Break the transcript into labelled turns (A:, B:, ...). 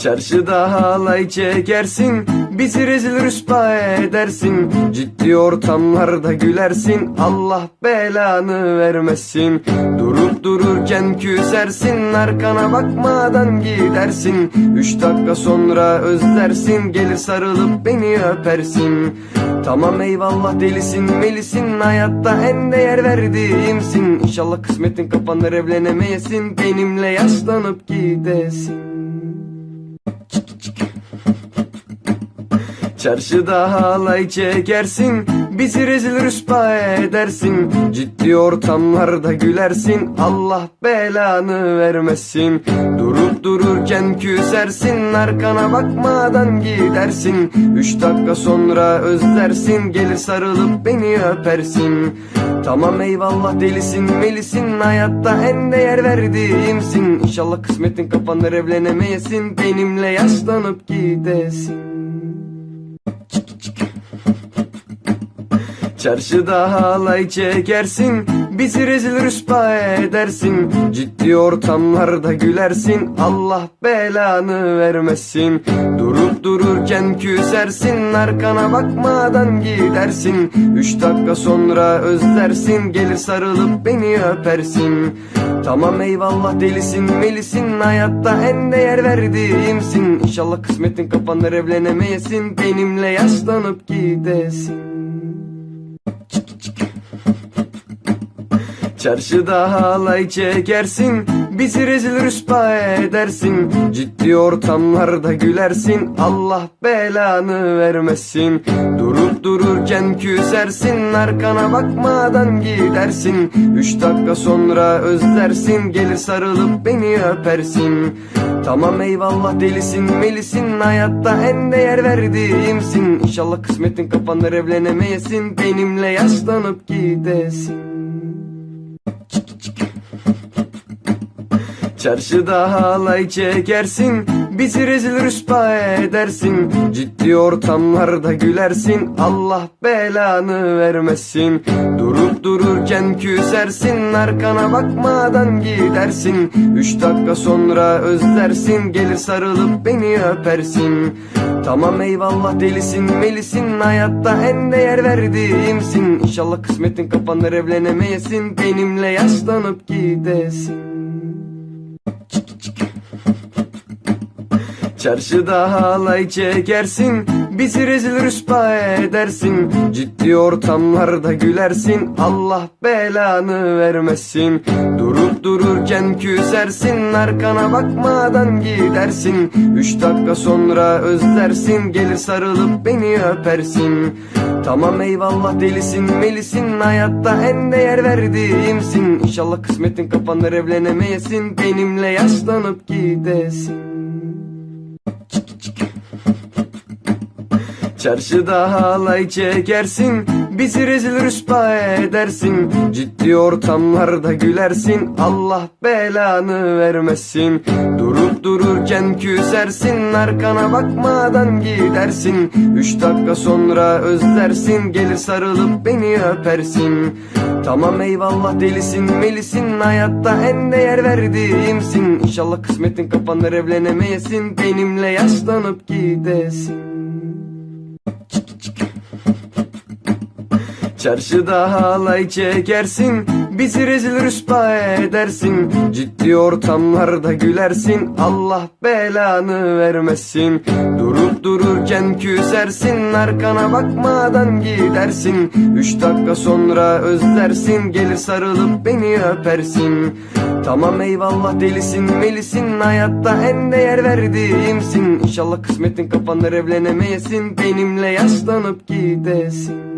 A: Çarşıda halay çekersin Bizi rezil rüsva edersin. Ciddi ortamlarda gülersin Allah belanı vermesin. Durup dururken küsersin Arkana bakmadan gidersin. Üç dakika sonra özlersin Gelir sarılıp beni öpersin. Tamam eyvallah delisin melisin Hayatta en değer verdiğimsin. İnşallah kısmetin kapanır evlenemeyesin Benimle yaşlanıp gidesin Çarşıda halay çekersin Bizi rezil rüsva edersin. Ciddi ortamlarda gülersin Allah belanı vermesin. Durup dururken küsersin Arkana bakmadan gidersin. Üç dakika sonra özlersin Gelir sarılıp beni öpersin. Tamam eyvallah delisin melisin Hayatta en değer verdiğimsin. İnşallah kısmetin kapanır evlenemeyesin Benimle yaşlanıp gidesin Çarşıda halay çekersin Bizi rezil rüsva edersin. Ciddi ortamlarda gülersin Allah belanı vermesin. Durup dururken küsersin Arkana bakmadan gidersin. Üç dakika sonra özlersin Gelir sarılıp beni öpersin. Tamam eyvallah delisin melisin Hayatta en değer verdiğimsin. İnşallah kısmetin kapanır evlenemeyesin Benimle yaşlanıp gidesin Çarşıda halay çekersin Bizi rezil rüsva edersin. Ciddi ortamlarda gülersin Allah belanı vermesin. Durup dururken küsersin Arkana bakmadan gidersin. Üç dakika sonra özlersin Gelir sarılıp beni öpersin. Tamam eyvallah delisin melisin Hayatta en değer verdiğimsin. İnşallah kısmetin kapanır evlenemeyesin Benimle yaşlanıp gidesin Çarşıda halay çekersin Bizi rezil rüsva edersin. Ciddi ortamlarda gülersin Allah belanı vermesin. Durup dururken küsersin Arkana bakmadan gidersin. Üç dakika sonra özlersin Gelir sarılıp beni öpersin. Tamam eyvallah delisin melisin Hayatta en değer verdiğimsin. İnşallah kısmetin kapanır evlenemeyesin Benimle yaşlanıp gidesin Çarşıda halay çekersin Bizi rezil rüsva edersin. Ciddi ortamlarda gülersin Allah belanı vermesin. Durup dururken küsersin Arkana bakmadan gidersin. Üç dakika sonra özlersin Gelir sarılıp beni öpersin. Tamam eyvallah delisin melisin Hayatta en değer verdiğimsin. İnşallah kısmetin kapanır evlenemeyesin Benimle yaşlanıp gidesin Çarşıda halay çekersin Bizi rezil rüsva edersin. Ciddi ortamlarda gülersin Allah belanı vermesin. Durup dururken küsersin Arkana bakmadan gidersin. Üç dakika sonra özlersin Gelir sarılıp beni öpersin. Tamam eyvallah delisin melisin Hayatta en değer verdiğimsin. İnşallah kısmetin kapanır evlenemeyesin Benimle yaşlanıp gidesin. Çarşıda halay çekersin Bizi rezil rüsva edersin. Ciddi ortamlarda gülersin Allah belanı vermesin. Durup dururken küsersin Arkana bakmadan gidersin. Üç dakika sonra özlersin Gelir sarılıp beni öpersin. Tamam eyvallah delisin melisin Hayatta en değer verdiğimsin. İnşallah kısmetin kapanır evlenemeyesin Benimle yaşlanıp gidesin